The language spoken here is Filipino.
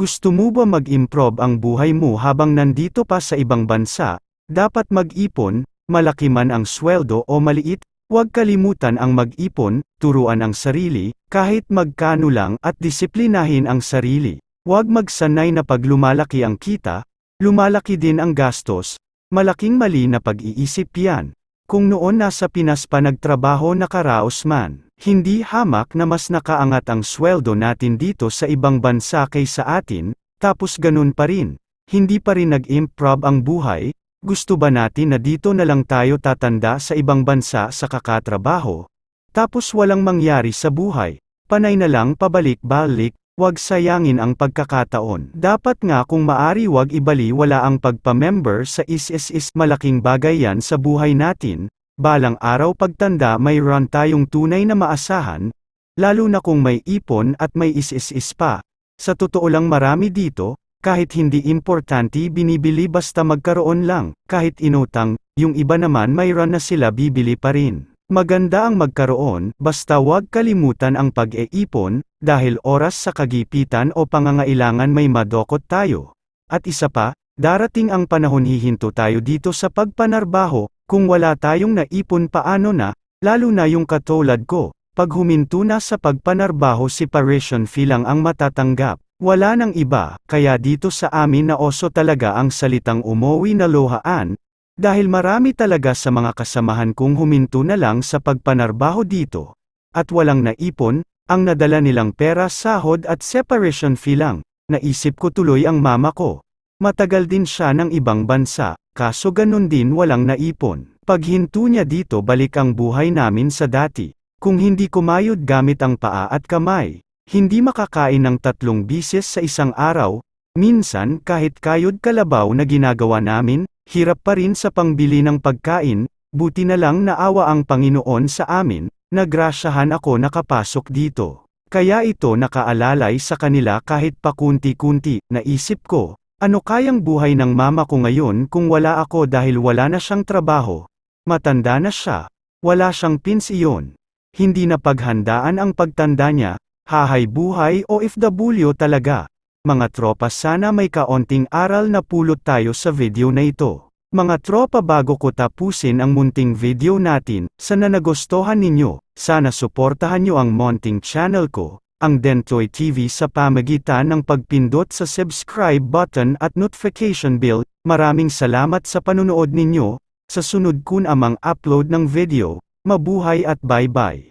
Gusto mo ba mag-improve ang buhay mo habang nandito pa sa ibang bansa? Dapat mag-ipon, malaki man ang sweldo o maliit, huwag kalimutan ang mag-ipon, turuan ang sarili, kahit magkano lang at disiplinahin ang sarili. Huwag magsanay na pag lumalaki ang kita, lumalaki din ang gastos, malaking mali na pag-iisip yan. Kung noon nasa Pinas pa nagtrabaho nakaraos man, hindi hamak na mas nakaangat ang sweldo natin dito sa ibang bansa kaysa atin, tapos ganun pa rin. Hindi pa rin nag-improve ang buhay, gusto ba natin na dito na lang tayo tatanda sa ibang bansa sa kakatrabaho? Tapos walang mangyari sa buhay, panay na lang pabalik-balik, wag sayangin ang pagkakataon. Dapat nga kung maari wag ibali wala ang pagpa-member sa ISIS malaking bagay yan sa buhay natin, balang araw pagtanda may run tayong tunay na maasahan, lalo na kung may ipon at may ISIS pa. Sa totoo lang marami dito, kahit hindi importante binibili basta magkaroon lang, kahit inutang, yung iba naman may run na sila bibili pa rin. Maganda ang magkaroon, basta wag kalimutan ang pag-eipon, dahil oras sa kagipitan o pangangailangan may madokot tayo. At isa pa, darating ang panahon hihinto tayo dito sa pagpanarbaho, kung wala tayong naipon paano na, lalo na yung katulad ko, pag huminto na sa pagpanarbaho separation fee lang ang matatanggap. Wala nang iba, kaya dito sa amin na oso talaga ang salitang umuwi na lohaan, dahil marami talaga sa mga kasamahan kong huminto na lang sa pagpanarbaho dito. At walang naipon, ang nadala nilang pera sahod at separation fee lang. Naisip ko tuloy ang mama ko. Matagal din siya ng ibang bansa, kaso ganun din walang naipon. Pag hinto niya dito balik ang buhay namin sa dati. Kung hindi kumayod gamit ang paa at kamay, hindi makakain ng tatlong bisis sa isang araw, minsan kahit kayod kalabaw na ginagawa namin, Hirap pa rin sa pangbili ng pagkain, buti na lang naawa ang Panginoon sa amin, nagrasyahan ako nakapasok dito. Kaya ito nakaalalay sa kanila kahit pakunti-kunti, naisip ko, ano kayang buhay ng mama ko ngayon kung wala ako dahil wala na siyang trabaho? Matanda na siya, wala siyang pinsiyon. Hindi na paghandaan ang pagtanda niya, hahay buhay o FW talaga. Mga tropa sana may kaonting aral na pulot tayo sa video na ito. Mga tropa bago ko tapusin ang munting video natin, sana nagustuhan ninyo, sana suportahan nyo ang Monting channel ko, ang Dentoy TV sa pamagitan ng pagpindot sa subscribe button at notification bell. Maraming salamat sa panunood ninyo, sa sunod kun amang upload ng video, mabuhay at bye-bye.